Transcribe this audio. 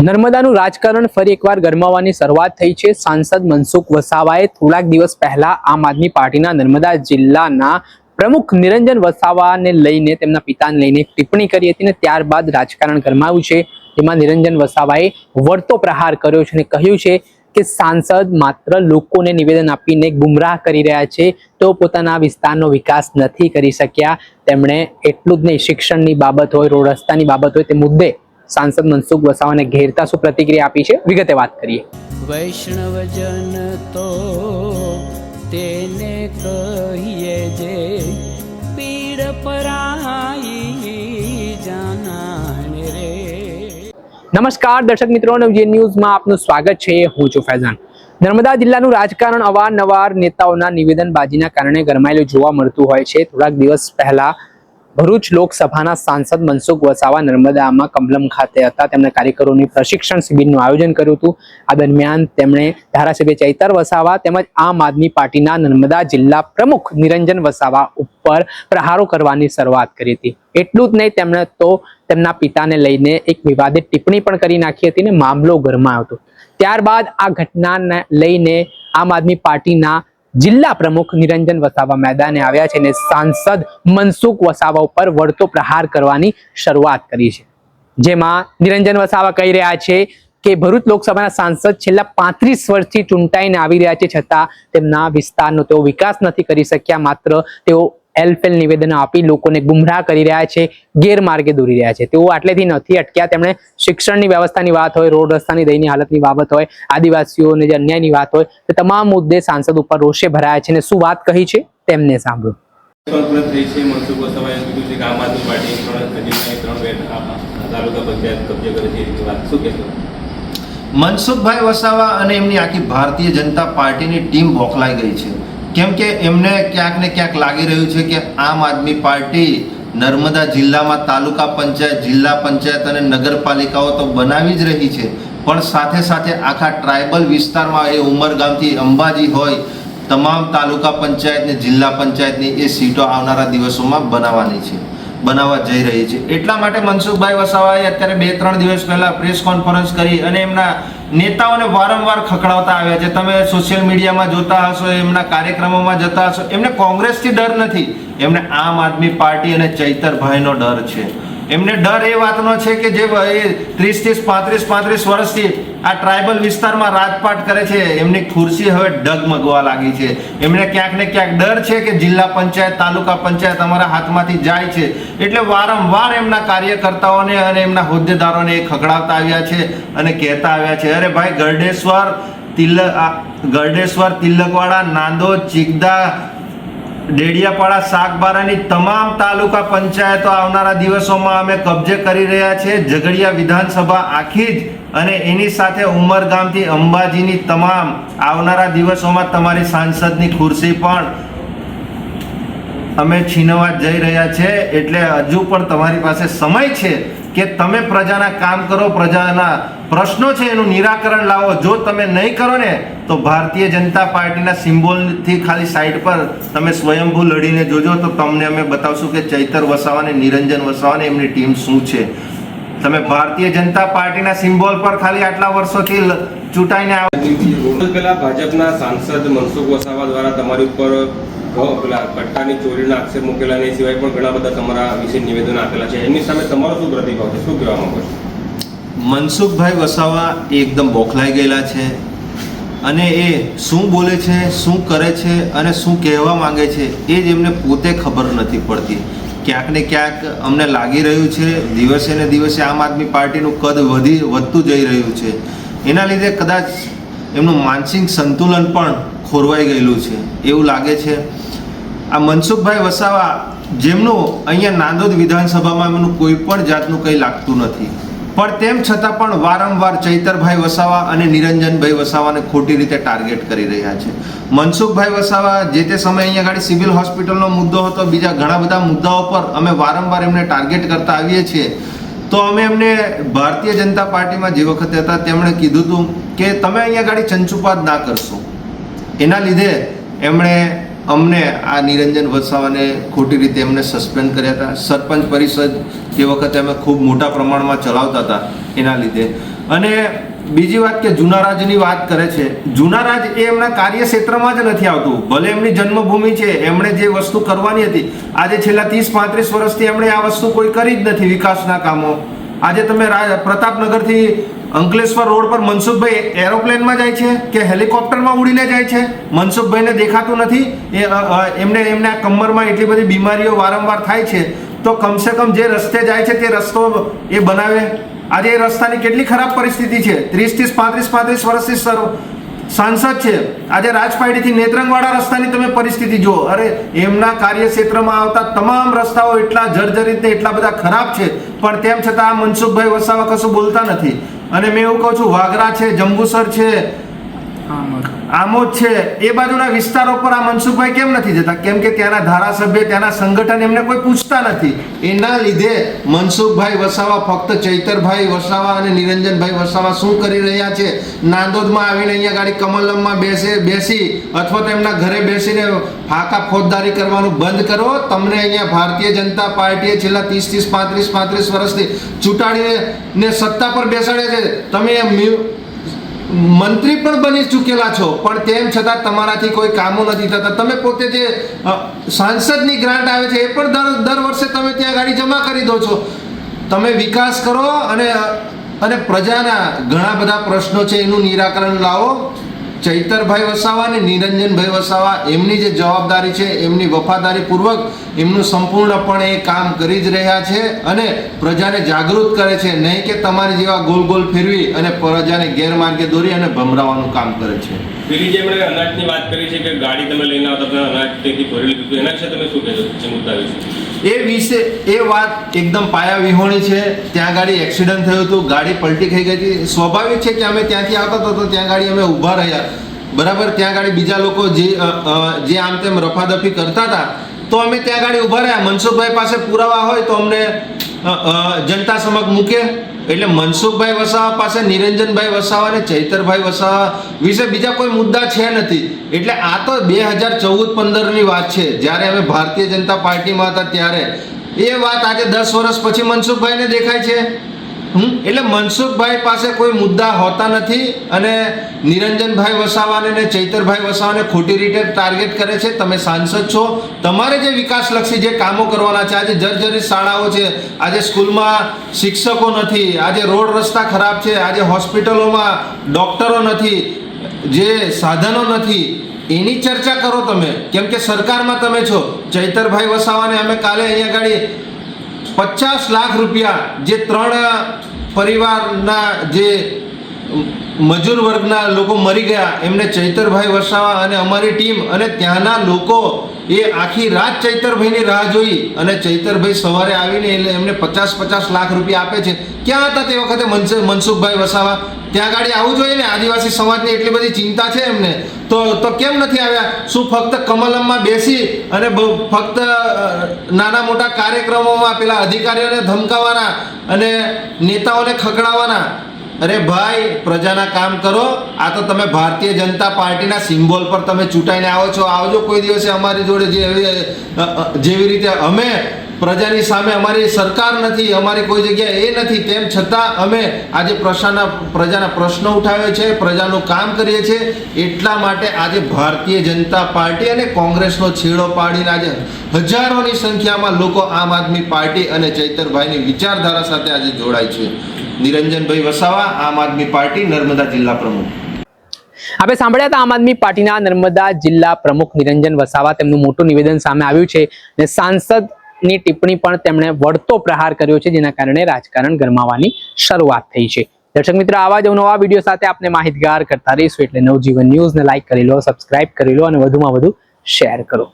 નર્મદાનું રાજકારણ ફરી એકવાર ગરમાવાની શરૂઆત થઈ છે. સાંસદ મનસુખ વસાવાએ થોડાક દિવસ પહેલા આમ આદમી પાર્ટીના નર્મદા જિલ્લાના પ્રમુખ નિરંજન વસાવાને લઈને તેમના પિતાને લઈને ટિપ્પણી કરી હતી ને ત્યારબાદ રાજકારણ ગરમાયું છે. જેમાં નિરંજન વસાવાએ વળતો પ્રહાર કર્યો છે અને કહ્યું છે કે સાંસદ માત્ર લોકોને નિવેદન આપીને ગુમરાહ કરી રહ્યા છે, તો પોતાના વિસ્તારનો વિકાસ નથી કરી શક્યા. તેમણે એટલું જ નહીં, શિક્ષણની બાબત હોય, રોડ રસ્તાની બાબત હોય, તે મુદ્દે સાંસદ મનસુખ વસાવાને ઘેરતા શું પ્રતિક્રિયા આપી છે? વિગતે વાત કરીએ. વૈષ્ણવજન તો તેને કહીએ જે પીડ પરાઈ જાનાને રે. નમસ્કાર દર્શક મિત્રો નવજીવન ન્યૂઝમાં આપનું સ્વાગત છે. હું છું ફૈઝાન. નર્મદા જિલ્લાનું રાજકારણ અવારનવાર નેતાઓના નિવેદનબાજીના કારણે ગરમાયેલું જોવા મળતું હોય છે. થોડાક દિવસ પહેલા ભરૂચ લોકસભાના સાંસદ મનસુખ વસાવા નર્મદામાં કમલમ ખાતે હતા. તેમણે કાર્યકરોની પ્રશિક્ષણ શિબિરનું આયોજન કર્યું હતું. આ દરમિયાન તેમણે ધારાસભ્ય ચૈતર વસાવા તેમજ આમ આદમી પાર્ટીના નર્મદા જિલ્લા પ્રમુખ નિરંજન વસાવા ઉપર પ્રહારો કરવાની શરૂઆત કરી હતી. એટલું જ નહીં, તેમણે તો તેમના પિતાને લઈને એક વિવાદિત ટિપ્પણી પણ કરી નાખી હતી ને મામલો ગરમાયો હતો. ત્યારબાદ આ ઘટનાને લઈને આમ આદમી પાર્ટીના જિલ્લા પ્રમુખ નિરંજન વસાવા મેદાને આવ્યા છે અને સાંસદ મનસુખ વસાવા ઉપર વળતો પ્રહાર કરવાની શરૂઆત કરી છે. જેમાં નિરંજન વસાવા કહી રહ્યા છે કે ભરૂચ લોકસભાના સાંસદ છેલ્લા પાંત્રીસ વર્ષથી ચૂંટાઈને આવી રહ્યા છે છતાં તેમના વિસ્તારનો તેઓ વિકાસ નથી કરી શક્યા, માત્ર તેઓ એલફેલ નિવેદન આપી લોકોને ગુમરાહ કરી રહ્યા છે, ગેરમાર્ગે દોરી રહ્યા છે. તેઓ આટલેથી નથી અટક્યા. તેમણે શિક્ષણની વ્યવસ્થાની વાત હોય, રોડ રસ્તાની દયની હાલતની બાબત હોય, આદિવાસીઓને જે અન્યાયની વાત હોય, તે તમામ મુદ્દે સાંસદ ઉપર રોષે ભરાયા છે અને શું વાત કહી છે? તેમને સાંભળો. મનસુખભાઈ વસાવા અને એમની આખી ભારતીય જનતા પાર્ટીની ટીમ બોકલાઈ ગઈ છે. કેમ કે એમને ક્યાંક ને ક્યાંક લાગી રહ્યું છે કે આમ આદમી પાર્ટી નર્મદા જિલ્લામાં તાલુકા પંચાયત, જિલ્લા પંચાયત અને નગરપાલિકાઓ તો બનાવી જ રહી છે. પણ સાથે સાથે આખા ટ્રાઇબલ વિસ્તારમાં એ ઉમરગામથી અંબાજી હોય, તમામ તાલુકા પંચાયત ને જિલ્લા પંચાયતની એ સીટો આવનારા દિવસોમાં બનાવવાની છે. બનાવવા જઈ રહી છે. એટલા માટે મનસુખભાઈ વસાવાએ અત્યારે બે ત્રણ દિવસ પહેલા પ્રેસ કોન્ફરન્સ કરી અને એમના નેતાઓને વારંવાર ખખડાવતા આવ્યા છે. તમે સોશિયલ મીડિયામાં જોતા હશો, એમના કાર્યક્રમોમાં જતા હશો. એમને કોંગ્રેસથી ડર નથી. એમને આમ આદમી પાર્ટી અને ચૈતરભાઈનો ડર છે. એમને ડર એ વાતનો છે કે જે ત્રીસ ત્રીસ પાંત્રીસ પાંત્રીસ વર્ષથી આ ટ્રાઇબલ વિસ્તારમાં રાજપાટ કરે છે, એમની ખુરશી હવે ડગમગવા લાગી છે. એમને ક્યાંક ને ક્યાંક ડર છે કે જિલ્લા પંચાયત, તાલુકા પંચાયત અમારા હાથમાંથી જાય છે. એટલે વારંવાર એમના કાર્યકર્તાઓને અને એમના હોદ્દેદારોને એ ખગડાવતા આવ્યા છે અને કહેતા આવ્યા છે, અરે ભાઈ ગરડેશ્વર તિલક ગરડેશ્વર તિલકવાડા, નાંદોદ ચિકદા ડેડિયાપાડા શાકબારાની તમામ તાલુકા પંચાયતો આવનારા દિવસોમાં અમે કબજે કરી રહ્યા છે ઝઘડિયા વિધાનસભા આખી જ અને એની સાથે ઉમરગામથી અંબાજીની તમામ આવનારા દિવસોમાં તમારી સાંસદની ખુરશી પણ અમે છીનવા જઈ રહ્યા છે એટલે હજુ પણ તમારી પાસે સમય છે કે તમે પ્રજાના કામ કરો, પ્રજાના પ્રશ્નો છે એનું નિરાકરણ લાવો. જો તમે નહીં કરો ને, તો ભારતીય જનતા પાર્ટીના સિમ્બોલથી ખાલી સાઈડ પર તમે સ્વયંભૂ લડીને જોજો તો તમને અમે બતાવશું કે ચૈતર વસાવાને નિરંજન વસાવાને એમની ટીમ શું છે. તમે ભારતીય જનતા પાર્ટીના સિમ્બોલ પર ખાલી આટલા વર્ષોથી ચૂંટાઈને આવ્યા પહેલા ભાજપના સાંસદ મનસુખ વસાવા દ્વારા તમારી ઉપર પેલા પટ્ટાની ચોરીના આક્ષેપ મૂકેલા એ સિવાય પણ ઘણા બધા તમારા વિશે નિવેદન આપેલા છે. એમની સામે તમારો શું પ્રતિભાવ છે? શું કહેવા માંગો છો? મનસુખભાઈ વસાવા એકદમ બોખલાઈ ગયેલા છે અને એ શું બોલે છે, શું કરે છે અને શું કહેવા માંગે છે એ જ એમને પોતે ખબર નથી પડતી. ક્યાંક ને ક્યાંક અમને લાગી રહ્યું છે, દિવસે ને દિવસે આમ આદમી પાર્ટીનું કદ વધી વધતું જઈ રહ્યું છે. એના લીધે કદાચ એમનું માનસિક સંતુલન પણ ખોરવાઈ ગયેલું છે. એવું લાગે છે આ મનસુખભાઈ વસાવા જેમનું અહીંયા નાંદોદ વિધાનસભામાં એમનું કોઈ પણ જાતનું કંઈ લાગતું નથી. પણ તેમ છતાં પણ વારંવાર ચૈતરભાઈ વસાવા અને નિરંજનભાઈ વસાવાને ખોટી રીતે ટાર્ગેટ કરી રહ્યા છે. મનસુખભાઈ વસાવા જે તે સમયે અહીંયા આગળ સિવિલ હોસ્પિટલનો મુદ્દો હતો, બીજા ઘણા બધા મુદ્દાઓ પર અમે વારંવાર એમને ટાર્ગેટ કરતા આવીએ છીએ. તો અમે એમને ભારતીય જનતા પાર્ટીમાં જે વખતે હતા તેમણે કીધું હતું કે તમે અહીંયા ગાડી ચંચુપાત ના કરશો. એના લીધે એમણે અમને આ નિરંજન વસાવાને ખોટી રીતે એમને સસ્પેન્ડ કર્યા હતા. સરપંચ પરિષદ તે વખતે અમે ખૂબ મોટા પ્રમાણમાં ચલાવતા હતા એના લીધે. અને બીજી વાત કે જુનારાજની વાત કરે છે. જુનારાજ એ એમના કાર્યક્ષેત્રમાં જ નથી આવતું. ભલે એમની જન્મભૂમિ છે, એમણે જે વસ્તુ કરવાની હતી, આજે છેલ્લા ત્રીસ પાંત્રીસ વર્ષથી એમણે આ વસ્તુ કોઈ કરી જ નથી વિકાસના કામો. આજે તમે પ્રતાપનગરથી અંકલેશ્વર રોડ પર મનસુખભાઈ એરોપ્લેનમાં જાય છે કે હેલિકોપ્ટરમાં ઉડીને જાય છે? મનસુખભાઈને દેખાતું નથી. એ એમને એમને કમરમાં એટલી બધી બીમારીઓ વારંવાર થાય છે. તો કમસે કમ જે રસ્તે જાય છે તે રસ્તો એ બનાવે. આજે એ રસ્તાની કેટલી ખરાબ પરિસ્થિતિ છે? ત્રીસ ત્રીસ પાંત્રીસ પાંત્રીસ વર્ષથી સાંસદ છે. આજે રાજપાડીથી નેત્રંગવાળા રસ્તાની તમે પરિસ્થિતિ જુઓ. અરે, એમના કાર્યક્ષેત્રમાં આવતા તમામ રસ્તાઓ એટલા જર્જરિત એટલા બધા ખરાબ છે. પણ તેમ છતાં આ મનસુખભાઈ વસાવા કશું બોલતા નથી. અને મેં એવું કહું છું વાગરા છે જંબુસર છે. આમોદ છે. એ બાજુના વિસ્તારો પર આ મનસુખભાઈ કેમ નથી જતા? કેમ કે ત્યાંના ધારાસભ્ય, ત્યાંના સંગઠન એમને કોઈ પૂછતા નથી. એના લીધે મનસુખભાઈ વસાવા, ફક્ત ચૈતરભાઈ વસાવા અને નિરંજનભાઈ વસાવા શું કરી રહ્યા છે? નાંદોદમાં આવીને અહીંયા ગાડી કમલમમાં બેસે, બેસી અથવા તો એમના ઘરે બેસીને ફાકા ફોજદારી કરવાનું બંધ કરો. તમને અહીંયા ભારતીય જનતા પાર્ટીએ છેલ્લા ત્રીસ ત્રીસ, પાંત્રીસ પાંત્રીસ વર્ષથી ચૂંટાડીને સત્તા પર બેસાડે છે. તમે એમ મંત્રી પણ બની ચૂકેલા છો, પણ તેમ છતાં તમારાથી કોઈ કામો નથી થતા. તમે પોતે જે સાંસદની ગ્રાન્ટ આવે છે, એ પણ દર દર વર્ષે તમે ત્યાં ગાડી જમા કરી દો છો. તમે વિકાસ કરો અને અને પ્રજાના ઘણા બધા પ્રશ્નો છે, એનું નિરાકરણ લાવો. ચૈતરભાઈ વસાવા અને નિરંજનભાઈ વસાવા, એમની જે જવાબદારી છે, એમની વફાદારી પૂર્વક એમનું સંપૂર્ણપણે એ કામ કરી જ રહ્યા છે અને પ્રજાને જાગૃત કરે છે. નહીં કે તમારી જેવા ગોલ ગોલ ફેરવી અને પ્રજાને ગેરમાર્ગે દોરી અને ભમરાવાનું કામ કરે છે. પેલી જે અનાજની વાત કરી છે કે ગાડી તમે લઈને આવતા તમે અનાજ ત્યાંથી ભરી લીધું એના વિશે તમે શું કહેશો મુદ્દા વિશે? એ વિશે એ વાત એકદમ પાયા વિહોણી છે. ત્યાં ગાડી એક્સિડન્ટ થયું હતું. ગાડી પલટી થઈ ગઈ હતી. સ્વાભાવિક છે કે અમે ત્યાંથી આવતા હતા તો ત્યાં ગાડી અમે ઊભા રહ્યા. બરાબર? ત્યાં ગાડી બીજા લોકો જે જે આમ તેમ રફાદફી કરતા હતા, તો અમે ત્યાં ગાડી ઊભા રહ્યા. મનસુખભાઈ પાસે પુરાવા હોય તો અમને જનતા સમક્ષ મૂકે. એટલે મનસુખભાઈ વસાવા પાસે, નિરંજનભાઈ વસાવા અને ચૈતરભાઈ વસાવા વિશે બીજા કોઈ મુદ્દા છે નથી. એટલે આ તો બે હજાર ચૌદ પંદરની વાત છે. જ્યારે અમે ભારતીય જનતા પાર્ટીમાં હતા ત્યારે. એ વાત આજે દસ વર્ષ પછી મનસુખભાઈને દેખાય છે? એટલે મનસુખભાઈ પાસે કોઈ મુદ્દા હોતા નથી અને નિરંજનભાઈ વસાવાને ને ચૈતરભાઈ વસાવાને ખોટી રીતે ટાર્ગેટ કરે છે. તમે સાંસદ છો. તમારે જે વિકાસલક્ષી જે કામો કરવાના છે, આજે જર્જરિત શાળાઓ છે, આજે સ્કૂલમાં શિક્ષકો નથી, આજે રોડ રસ્તા ખરાબ છે, આજે હોસ્પિટલોમાં ડૉક્ટરો નથી, જે સાધનો નથી, એની ચર્ચા કરો તમે. કેમ કે સરકારમાં તમે છો. ચૈતરભાઈ વસાવાને અમે કાલે અહીંયા ગાડી પચાસ લાખ રૂપિયા જે ત્રણ પરિવારના જે મજૂર વર્ગના લોકો મરી ગયા. એમને ચૈતરભાઈ વસાવા અને અમારી ટીમ અને ત્યાંના લોકો એ આખી રાત ચૈતરભાઈની રાહ જોઈ અને ચૈતરભાઈ સવારે આવીને એટલે એમને પચાસ પચાસ લાખ રૂપિયા આપે છે. ક્યાં હતા તે વખતે મનસુ- મનસુખભાઈ વસાવા? ત્યાં ગાડી આવું જોઈએ ને? આદિવાસી સમાજની એટલી બધી ચિંતા છે એમને. તો તો કેમ નથી આવ્યા? શું ફક્ત કમલમમાં બેસી અને ફક્ત નાના મોટા કાર્યક્રમોમાં પેલા અધિકારીઓને ધમકાવવાના અને નેતાઓને ખકડાવવાના અરે ભાઈ, પ્રજાના કામ કરો. આ તો તમે ભારતીય જનતા પાર્ટીના સિમ્બોલ પર તમે ચૂંટાઈને આવો છો. આવજો કોઈ દિવસે અમારી જોડે જે જેવી રીતે અમે પ્રજાની સામે અમારી સરકાર નથી, અમારી કોઈ જગ્યાએ એ નથી, તેમ છતાં અમે આજે પ્રશાના, પ્રજાના પ્રશ્નો ઉઠાવે છે, પ્રજાનું કામ કરીએ છીએ. એટલા માટે આજે ભારતીય જનતા પાર્ટી અને કોંગ્રેસનો છેડો પાડીને આજે હજારોની સંખ્યામાં લોકો આમ આદમી પાર્ટી અને ચૈતરભાઈની વિચારધારા સાથે આજે જોડાય છે. નિરંજનભાઈ વસાવા, આમ આદમી પાર્ટી, નર્મદા જિલ્લા પ્રમુખ. આપણે સાંભળ્યા હતા આમ આદમી પાર્ટીના નર્મદા જિલ્લા પ્રમુખ નિરંજન વસાવા. તેમનું મોટું નિવેદન સામે આવ્યું છે અને સાંસદની ટિપ્પણી પણ તેમણે વળતો પ્રહાર કર્યો છે, જેના કારણે રાજકારણ ગરમાવાની શરૂઆત થઈ છે. દર્શક મિત્રો, આવા જ નવા વીડિયો સાથે આપને માહિતગાર કરતા રહીશું. એટલે નવજીવન ન્યૂઝને લાઇક કરી લો, સબસ્ક્રાઇબ કરી લો અને વધુમાં વધુ શેર કરો.